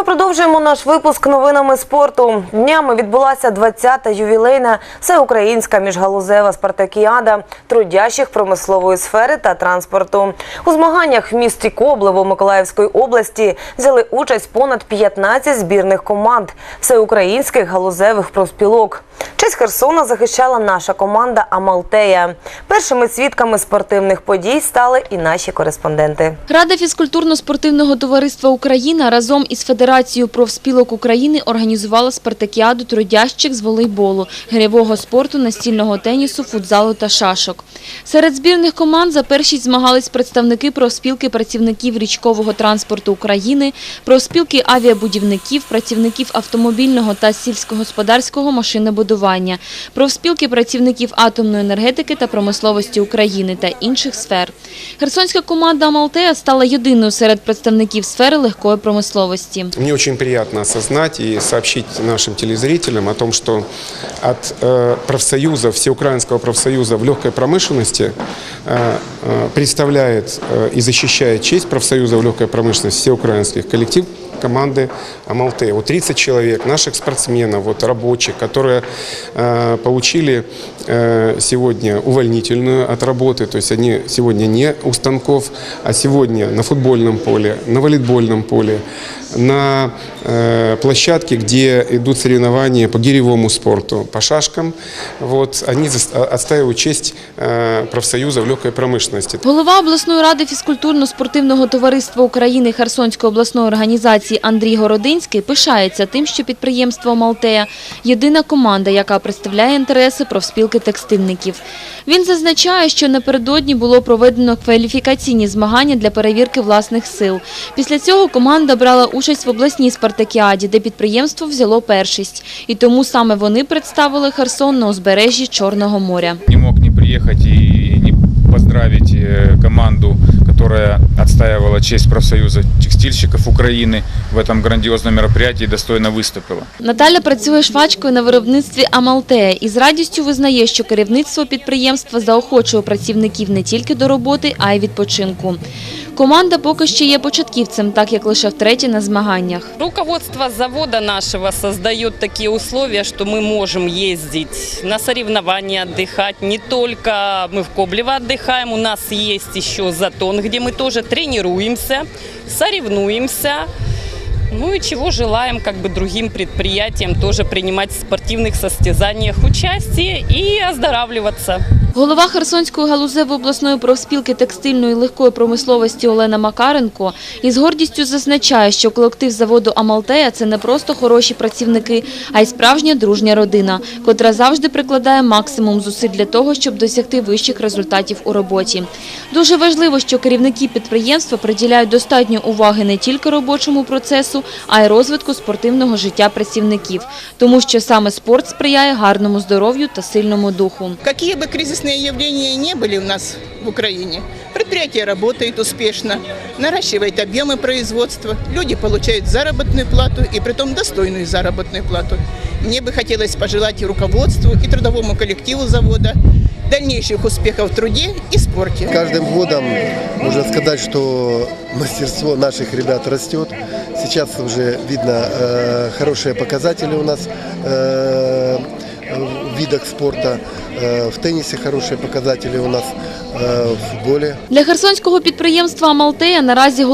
Ми продовжуємо наш випуск новинами спорту. Днями відбулася 20-та ювілейна всеукраїнська міжгалузева спартакіада трудящих промислової сфери та транспорту. У змаганнях в місті Коблево Миколаївської області взяли участь понад 15 збірних команд всеукраїнських галузевих профспілок. Честь Херсона захищала наша команда Амалтея. Першими свідками спортивних подій стали і наші кореспонденти. Рада фізкультурно-спортивного товариства Україна разом із Федерацією профспілок України організувала спартакіаду трудящих з волейболу, гирьового спорту, настільного тенісу, футзалу та шашок. Серед збірних команд за першість змагались представники профспілки працівників річкового транспорту України, профспілки авіабудівників, працівників автомобільного та сільськогосподарського машинобудування, профспілки працівників атомної енергетики та промисловості України та інших сфер. Херсонська команда «Амалтея» стала єдиною серед представників сфери легкої промисловості. Мне очень приятно осознать и сообщить нашим телезрителям о том, что от э, профсоюза, Всеукраинского профсоюза в легкой промышленности э, э, представляет э, и защищает честь профсоюза в легкой промышленности всеукраинских коллектив команды Амалте. Вот 30 человек, наших спортсменов, вот рабочих, которые э, получили э, сегодня увольнительную от работы, то есть они сегодня не у станков, а сегодня на футбольном поле, на волейбольном поле, на э, площадке, где идут соревнования по гиревому спорту, по шашкам. Вот, они зас- отстаивают честь э, профсоюза в легкой промышленности. Голова обласної ради фізкультурно-спортивного товариства України Херсонської обласної організації Андрій Городинський пишається тим, що підприємство «Малтея» – єдина команда, яка представляє інтереси профспілки текстильників. Він зазначає, що напередодні було проведено кваліфікаційні змагання для перевірки власних сил. Після цього команда брала участь в обласній спартакіаді, де підприємство взяло першість. І тому саме вони представили Херсон на узбережжі Чорного моря. не мог не приїхати і не поздравить э, команду, которая отстаивала честь профсоюза текстильщиков Украины в этом грандиозном мероприятии и достойно выступила. Наталя працює швачкою на виробництві Амалтея і з радістю визнає, що керівництво підприємства заохочує працівників не тільки до роботи, а й відпочинку. Команда поки що є початківцем, так як лише втретє на змаганнях. Руководство завода нашего создает такие условия, что мы можем ездить на соревнования, отдыхать. Не только мы в Коблево отдыхаем, у нас есть еще Затон, где мы тоже тренируемся, соревнуемся. Ну и чего желаем как бы другим предприятиям тоже принимать в спортивных состязаниях участие и оздоравливаться. Голова Херсонської галузевої обласної профспілки текстильної легкої промисловості Олена Макаренко із гордістю зазначає, що колектив заводу Амалтея – це не просто хороші працівники, а й справжня дружня родина, котра завжди прикладає максимум зусиль для того, щоб досягти вищих результатів у роботі. Дуже важливо, що керівники підприємства приділяють достатньо уваги не тільки робочому процесу, а й розвитку спортивного життя працівників, тому що саме спорт сприяє гарному здоров'ю та сильному духу. Какие бы кризисные явления не были у нас в Украине, предприятие работает успешно, наращивает объемы производства, люди получают заработную плату и притом достойную заработную плату. Мне бы хотелось пожелать и руководству, и трудовому коллективу завода дальнейших успехов в труде и спорте. Каждым годом можно сказать, что мастерство наших ребят растет. Сейчас уже видно э, хорошие показатели у нас э, видах спорта. Э, в тенісі хороші показателі. у нас, э, в футболі. Для херсонського підприємства «Амалтея» наразі